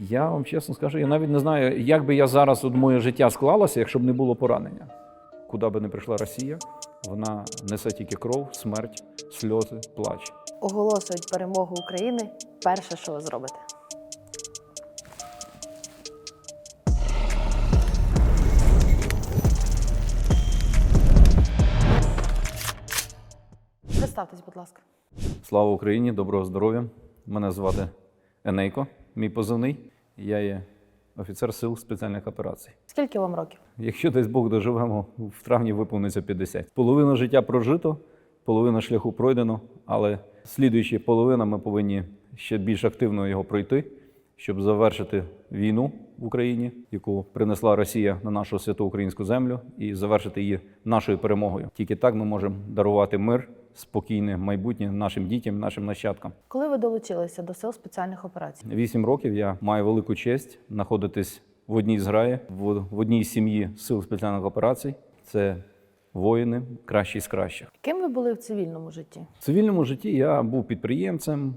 Я вам чесно скажу, я навіть не знаю, як би я зараз от моє життя склалося, якщо б не було поранення. Куди би не прийшла Росія, вона несе тільки кров, смерть, сльози, плач. Оголошують перемогу України. Перше, що ви зробите. Представтесь, будь ласка. Слава Україні, доброго здоров'я. Мене звати Енейко, мій позивний. Я є офіцер сил спеціальних операцій. Скільки вам років? Якщо десь Бог доживемо, в травні виповниться 50. Половина життя прожито, половина шляху пройдено, але слідуючи половина, ми повинні ще більш активно його пройти, щоб завершити війну в Україні, яку принесла Росія на нашу святу українську землю, і завершити її нашою перемогою. Тільки так ми можемо дарувати мир, спокійне майбутнє нашим дітям, нашим нащадкам. Коли ви долучилися до сил спеціальних операцій? Вісім років я маю велику честь знаходитись в одній зграї, в, в одній сім'ї сил спеціальних операцій. Це воїни, кращі з кращих. Ким ви були в цивільному житті? В цивільному житті я був підприємцем,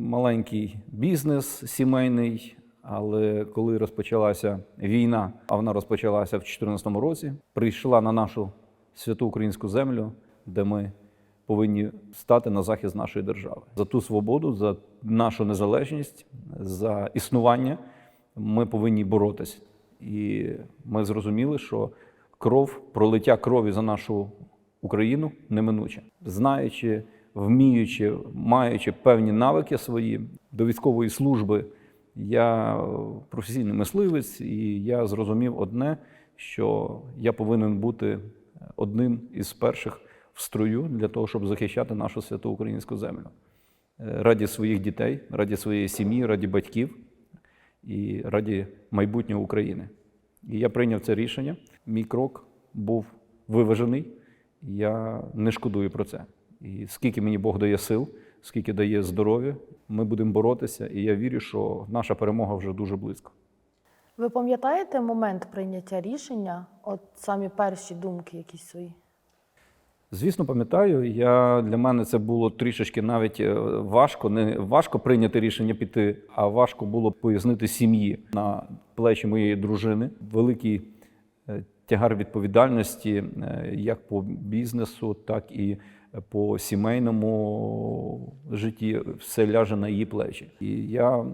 маленький бізнес сімейний. Але коли розпочалася війна, а вона розпочалася в 2014 році, прийшла на нашу святу українську землю, де ми повинні стати на захист нашої держави за ту свободу, за нашу незалежність, за існування. Ми повинні боротись. І ми зрозуміли, що кров, пролиття крові за нашу Україну неминуче. Знаючи, вміючи, маючи певні навики свої до військової служби, я професійний мисливець, і я зрозумів одне, що я повинен бути одним із перших в строю для того, щоб захищати нашу святу українську землю. Е, Раді своїх дітей, раді своєї сім'ї, раді батьків і раді майбутнього України. І я прийняв це рішення. Мій крок був виважений. Я не шкодую про це. І скільки мені Бог дає сил, скільки дає здоров'я, ми будемо боротися. І я вірю, що наша перемога вже дуже близько. Ви пам'ятаєте момент прийняття рішення? От самі перші думки якісь свої? Звісно, пам'ятаю, я для мене це було трішечки навіть е, важко. Не важко прийняти рішення піти, а важко було пояснити сім'ї на плечі моєї дружини. Великий е, тягар відповідальності е, як по бізнесу, так і по сімейному житті. Все ляже на її плечі. І я,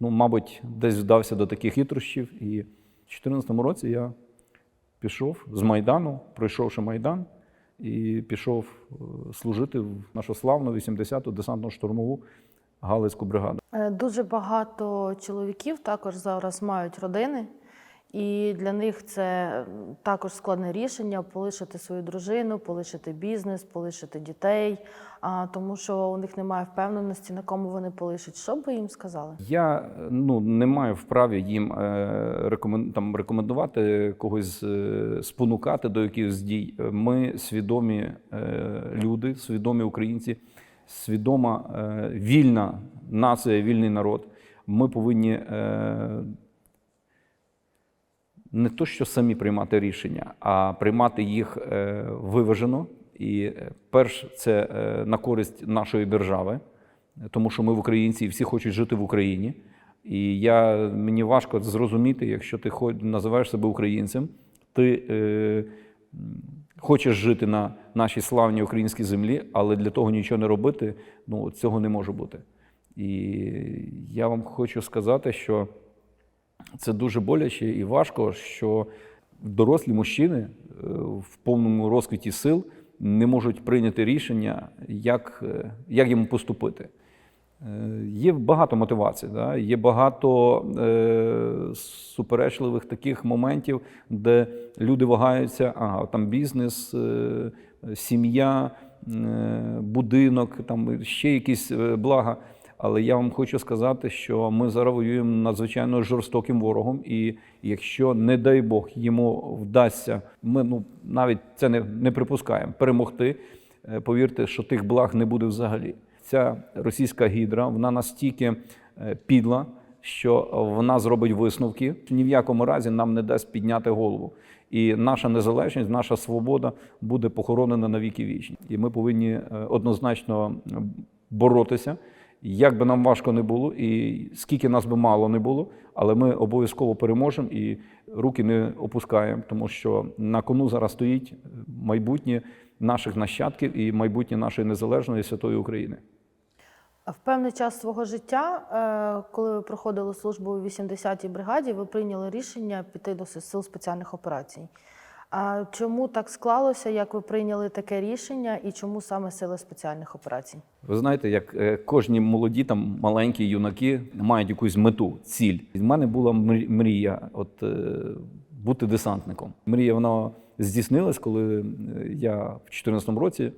ну, мабуть, десь вдався до таких хитрощів. І в 2014 році я пішов з Майдану, пройшовши Майдан і пішов е, служити в нашу славну 80-ту десантно-штурмову Галицьку бригаду. Е, Дуже багато чоловіків також зараз мають родини, і для них це також складне рішення полишити свою дружину, полишити бізнес, полишити дітей, а, тому що у них немає впевненості, на кому вони полишать. Що б ви їм сказали? Я е, ну, не маю вправі їм е, там, рекомендувати когось е, спонукати до якихось дій. Ми свідомі люди, свідомі українці, свідома вільна нація, вільний народ. Ми повинні не то, що самі приймати рішення, а приймати їх е, виважено. І е, перш це е, на користь нашої держави, тому що ми в українці і всі хочуть жити в Україні. І я, мені важко зрозуміти, якщо ти хо- називаєш себе українцем, ти е, хочеш жити на нашій славній українській землі, але для того нічого не робити, ну цього не може бути. І я вам хочу сказати, що це дуже боляче і важко, що дорослі мужчини е, в повному розквіті сил не можуть прийняти рішення, як, е, як йому поступити. Е, Є багато мотивацій, да? є багато е, суперечливих таких моментів, де люди вагаються, ага, там бізнес, е, сім'я, е, будинок, там ще якісь блага. Але я вам хочу сказати, що ми зараз воюємо надзвичайно жорстоким ворогом, і якщо, не дай Бог, йому вдасться, ми ну навіть це не, не припускаємо перемогти. е, Повірте, що тих благ не буде взагалі. Ця російська гідра вона настільки е, підла, що вона зробить висновки. Ні в якому разі нам не дасть підняти голову. І наша незалежність, наша свобода буде похоронена на віки вічні. І ми повинні е, однозначно боротися Як би нам важко не було, і скільки нас би мало не було, але ми обов'язково переможемо і руки не опускаємо, тому що на кону зараз стоїть майбутнє наших нащадків і майбутнє нашої незалежної святої України. В певний час свого життя, е, коли ви проходили службу у 80-й бригаді, ви прийняли рішення піти до сил спеціальних операцій. А чому так склалося, як ви прийняли таке рішення, і чому саме сили спеціальних операцій? Ви знаєте, як е, кожні молоді, там маленькі юнаки мають якусь мету, ціль. В мене була мрі- мрія, от е, бути десантником. Мрія вона здійснилась, коли е, я в 2014 році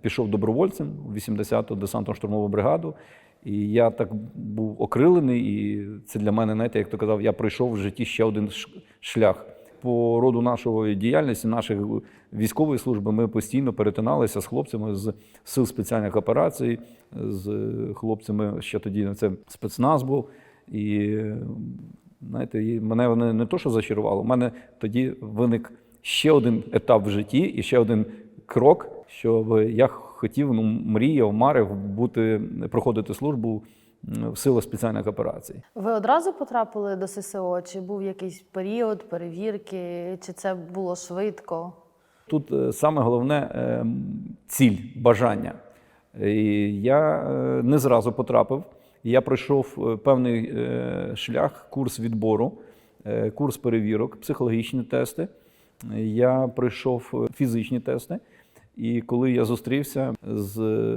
пішов добровольцем у 80-ту десантно штурмову бригаду. І я так був окрилений, і це для мене, знаєте, як то казав, я пройшов в житті ще один шлях. По роду нашої діяльності, нашої військової служби, ми постійно перетиналися з хлопцями з сил спеціальних операцій, з хлопцями ще тоді це спецназ був. І знаєте, мене вони не то, що зачарувало, у мене тоді виник ще один етап в житті і ще один крок, щоб я хотів, ну, мріяв, марив бути, проходити службу в силах спеціальних операцій. Ви одразу потрапили до ССО? Чи був якийсь період перевірки, чи це було швидко? Тут е, саме головне е, ціль, бажання. І я е, не зразу потрапив. Я пройшов е, певний е, шлях, курс відбору, е, курс перевірок, психологічні тести. Я пройшов е, фізичні тести. І коли я зустрівся з е,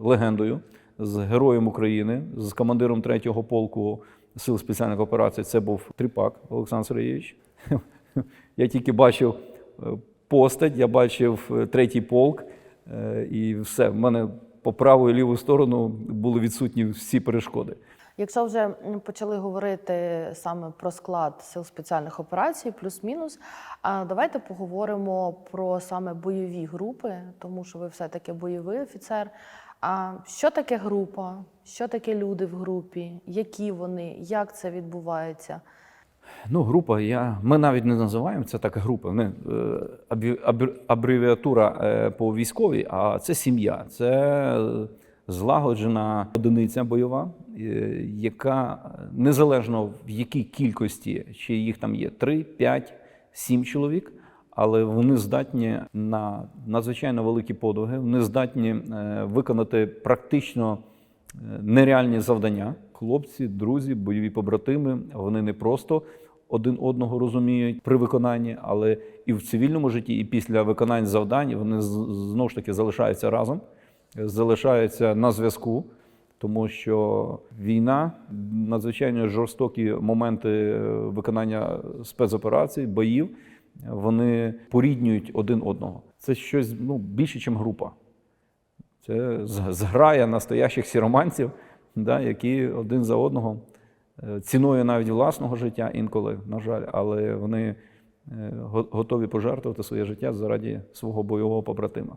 легендою, з героєм України, з командиром 3-го полку сил спеціальних операцій, це був Тріпак Олександр Сергійович. Я тільки бачив е, постать, я бачив е, третій полк, е, і все. В мене по праву і ліву сторону були відсутні всі перешкоди. Якщо вже почали говорити саме про склад сил спеціальних операцій, плюс-мінус, а давайте поговоримо про саме бойові групи, тому що ви все-таки бойовий офіцер. А що таке група? Що таке люди в групі? Які вони? Як це відбувається? Ну, група, я, ми навіть не називаємо це так група. Не, абревіатура е, по військовій, а це сім'я. Це злагоджена одиниця бойова, е, яка незалежно в якій кількості, чи їх там є 3, 5, 7 чоловік, але вони здатні на надзвичайно великі подвиги, вони здатні е, виконати практично е, нереальні завдання. Хлопці, друзі, бойові побратими, вони не просто один одного розуміють при виконанні, але і в цивільному житті, і після виконання завдань вони знову ж таки залишаються разом, залишаються на зв'язку. Тому що війна, надзвичайно жорстокі моменти е, виконання спецоперацій, боїв, вони поріднюють один одного. Це щось ну, більше, ніж група. Це зграя настоящих сіроманців, да, які один за одного е, ціною навіть власного життя інколи, на жаль, але вони е, готові пожертвувати своє життя заради свого бойового побратима.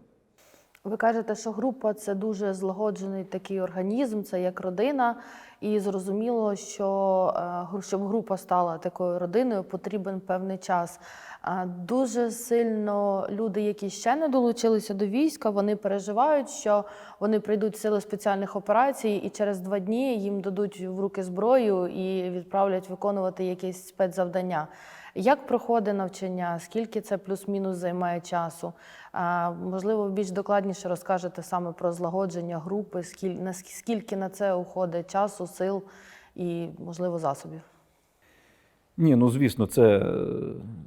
Ви кажете, що група це дуже злагоджений такий організм, це як родина. І зрозуміло, що е, щоб група стала такою родиною, потрібен певний час. Дуже сильно люди, які ще не долучилися до війська, вони переживають, що вони прийдуть в сили спеціальних операцій, і через два дні їм дадуть в руки зброю і відправлять виконувати якесь спецзавдання. Як проходить навчання? Скільки це плюс-мінус займає часу? Можливо, більш докладніше розкажете саме про злагодження групи, скільки на це уходить часу, сил і, можливо, засобів. Ні, ну звісно, це,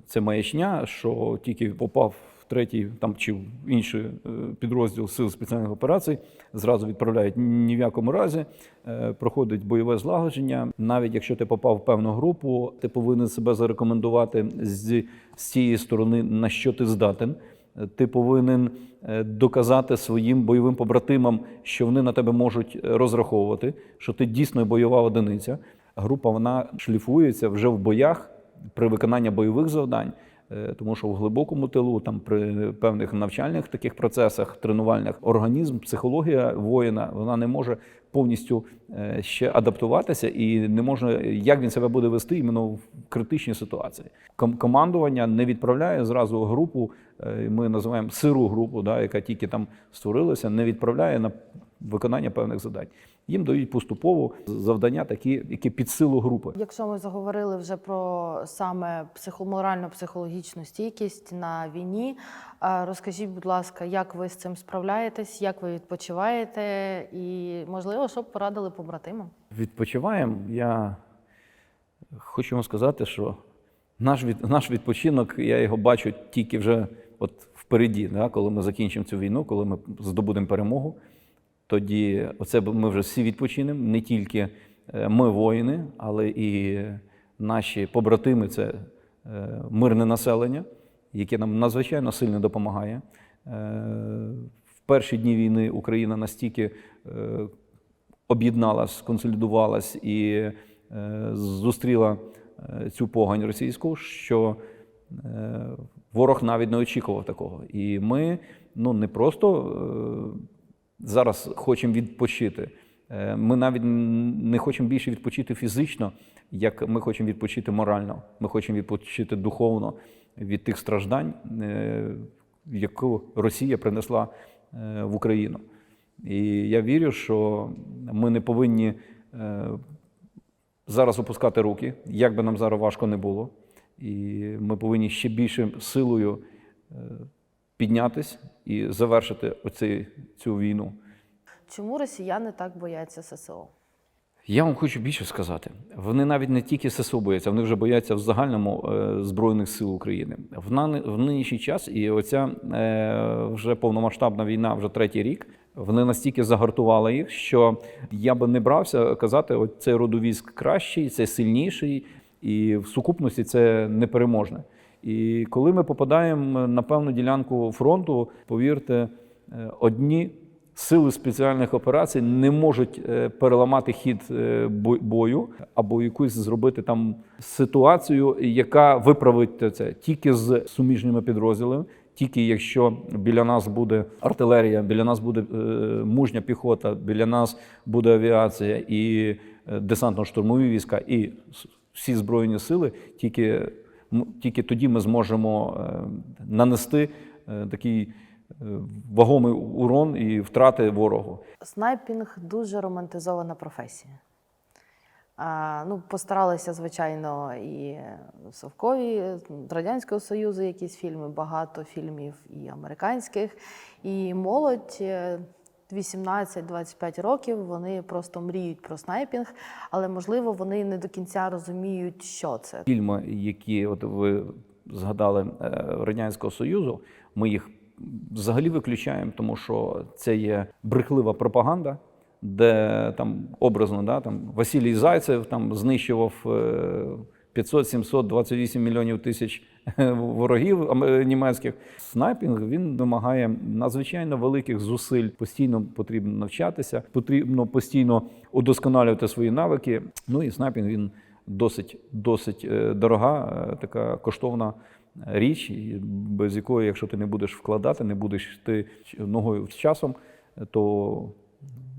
це маячня, що тільки попав третій там чи в інший е, підрозділ сил спеціальних операцій, зразу відправляють ні в якому разі. Е, Проходить бойове злагодження. Навіть якщо ти попав в певну групу, ти повинен себе зарекомендувати з, з цієї сторони, на що ти здатен. Е, Ти повинен доказати своїм бойовим побратимам, що вони на тебе можуть розраховувати, що ти дійсно бойова одиниця. Група вона шліфується вже в боях при виконанні бойових завдань, тому що в глибокому тилу, там при певних навчальних таких процесах, тренувальних організм, психологія воїна вона не може повністю е, ще адаптуватися і не може, як він себе буде вести іменно в критичній ситуації. Ком- Командування не відправляє зразу групу, е, ми називаємо сиру групу, да, яка тільки там створилася, не відправляє на виконання певних завдань. Їм дають поступово завдання, такі, які під силу групи. Якщо ми заговорили вже про саме психоморально-психологічну стійкість на війні, е, розкажіть, будь ласка, як ви з цим справляєтесь, як ви відпочиваєте, і можливо, що б порадили побратимам? Відпочиваємо. Я хочу вам сказати, що наш, від, наш відпочинок, я його бачу тільки вже от впереді, да, коли ми закінчимо цю війну, коли ми здобудемо перемогу. Тоді оце ми вже всі відпочинемо, не тільки е, ми воїни, але і наші побратими це е, мирне населення, яке нам надзвичайно сильно допомагає. Е, В перші дні війни Україна настільки об'єдналась, консолідувалась і зустріла цю погань російську, що ворог навіть не очікував такого. І ми ну, не просто зараз хочемо відпочити. Е, Ми навіть не хочемо більше відпочити фізично, як ми хочемо відпочити морально. Ми хочемо відпочити духовно від тих страждань, е, яку Росія принесла е, в Україну. І я вірю, що ми не повинні зараз опускати руки, як би нам зараз важко не було. І ми повинні ще більше силою піднятись і завершити оцей, цю війну. Чому росіяни так бояться ССО? Я вам хочу більше сказати. Вони навіть не тільки ССО бояться, вони вже бояться в загальному е, Збройних сил України. В, нинішній час і оця е, вже повномасштабна війна, вже третій рік. Вони настільки загартували їх, що я би не брався казати, от цей родовійськ кращий, це сильніший, і в сукупності це непереможне. І коли ми попадаємо на певну ділянку фронту, повірте, е, одні сили спеціальних операцій не можуть е, переламати хід е, бою або якусь зробити там ситуацію, яка виправить це тільки з суміжними підрозділами. Тільки якщо біля нас буде артилерія, біля нас буде е, мужня піхота, біля нас буде авіація і десантно-штурмові війська, і всі збройні сили, тільки, тільки тоді ми зможемо е, нанести е, такий е, вагомий урон і втрати ворогу. Снайпінг дуже романтизована професія. А, ну, постаралися, звичайно, і Совкові Радянського Союзу якісь фільми, багато фільмів і американських. І молодь 18-25 років вони просто мріють про снайпінг, але можливо вони не до кінця розуміють, що це. Фільми, які от ви згадали е, Радянського Союзу, ми їх взагалі виключаємо, тому що це є брехлива пропаганда, де там образно да, там, Василій Зайцев там знищував е, 500, 700, 28 мільйонів тисяч ворогів німецьких. Снайпінг він вимагає надзвичайно великих зусиль. Постійно потрібно навчатися, потрібно постійно удосконалювати свої навики. Ну і снайпінг він досить, досить е, дорога, е, така коштовна річ, без якої, якщо ти не будеш вкладати, не будеш йти ногою з часом, то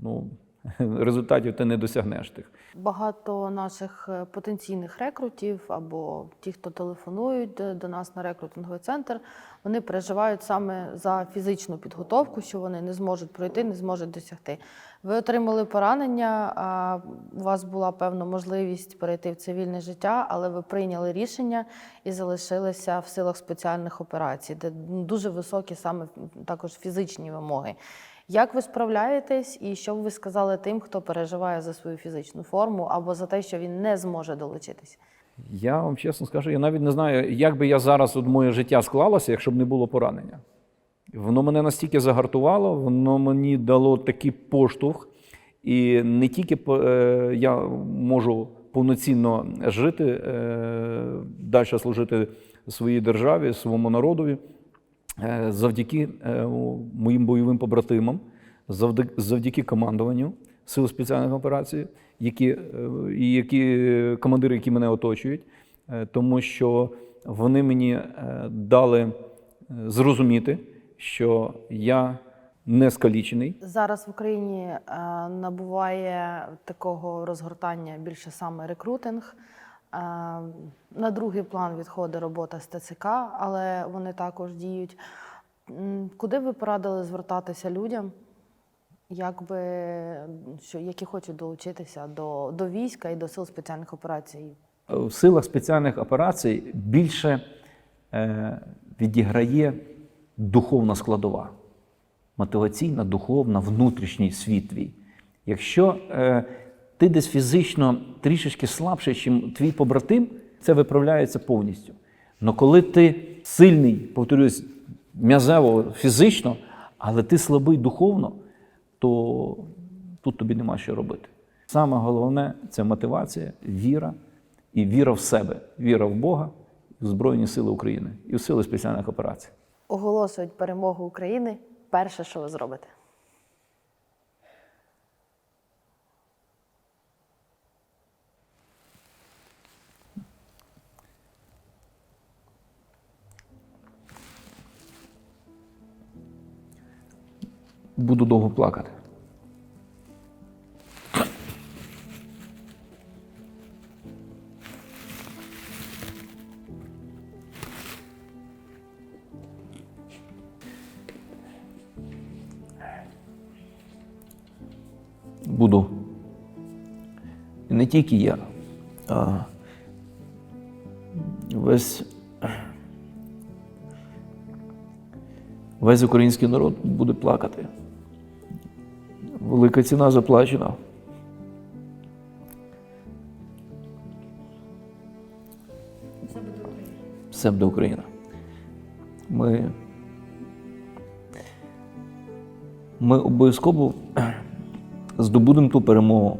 ну, результатів ти не досягнеш тих. Багато наших е, потенційних рекрутів або ті, хто телефонують до- до нас на рекрутинговий центр, вони переживають саме за фізичну підготовку, що вони не зможуть пройти, не зможуть досягти. Ви отримали поранення, а у вас була певна можливість перейти в цивільне життя, але ви прийняли рішення і залишилися в силах спеціальних операцій, де ну, дуже високі саме також фізичні вимоги. Як ви справляєтесь, і що б ви сказали тим, хто переживає за свою фізичну форму або за те, що він не зможе долучитись? Я вам чесно скажу, я навіть не знаю, як би я зараз от моє життя склалося, якщо б не було поранення. Воно мене настільки загартувало, воно мені дало такий поштовх, і не тільки е, я можу повноцінно жити, е, далі служити своїй державі, своєму народові, завдяки е, моїм бойовим побратимам, завдяки, командуванню Сил спеціальних операцій, які, е, і які командири, які мене оточують, е, тому що вони мені е, дали е, зрозуміти, що я не скалічений. Зараз в Україні е, набуває такого розгортання більше саме рекрутинг. Е, на другий план відходить робота з ТЦК, але вони також діють. Куди ви порадили звертатися людям, якби, що, які хочуть долучитися до, до війська і до сил спеціальних операцій. В силах спеціальних операцій більше е, відіграє духовна складова, мотиваційна, духовна, внутрішній світ твій. Якщо е, ти десь фізично трішечки слабший, ніж твій побратим, це виправляється повністю. Але коли ти сильний, повторюсь, м'язево, фізично, але ти слабий духовно, то тут тобі нема що робити. Саме головне це мотивація, віра і віра в себе, віра в Бога, в Збройні Сили України і в сили спеціальних операцій. Оголосують перемогу України. Перше, що ви зробите? Буду довго плакати. Буду. І не тільки я, а весь, весь український народ буде плакати. Велика ціна заплачена. Все буде Україна. Ми, ми обов'язково здобудемо ту перемогу.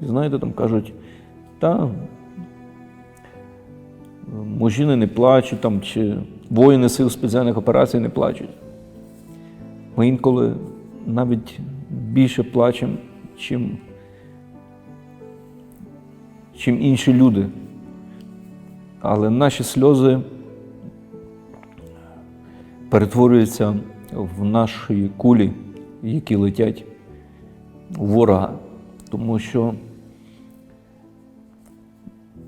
Знаєте, там кажуть, та мужчини не плачуть, там, чи воїни сил спеціальних операцій не плачуть. Ми інколи навіть більше плачемо, чим, чим інші люди. Але наші сльози перетворюються в наші кулі, які летять у ворога, тому що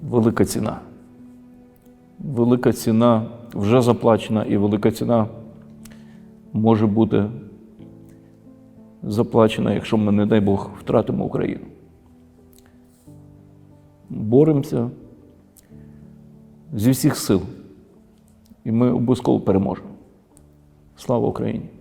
велика ціна. Велика ціна вже заплачена, і велика ціна може бути заплачена, якщо ми, не дай Бог, втратимо Україну. Боремося зі всіх сил, і ми обов'язково переможемо. Слава Україні!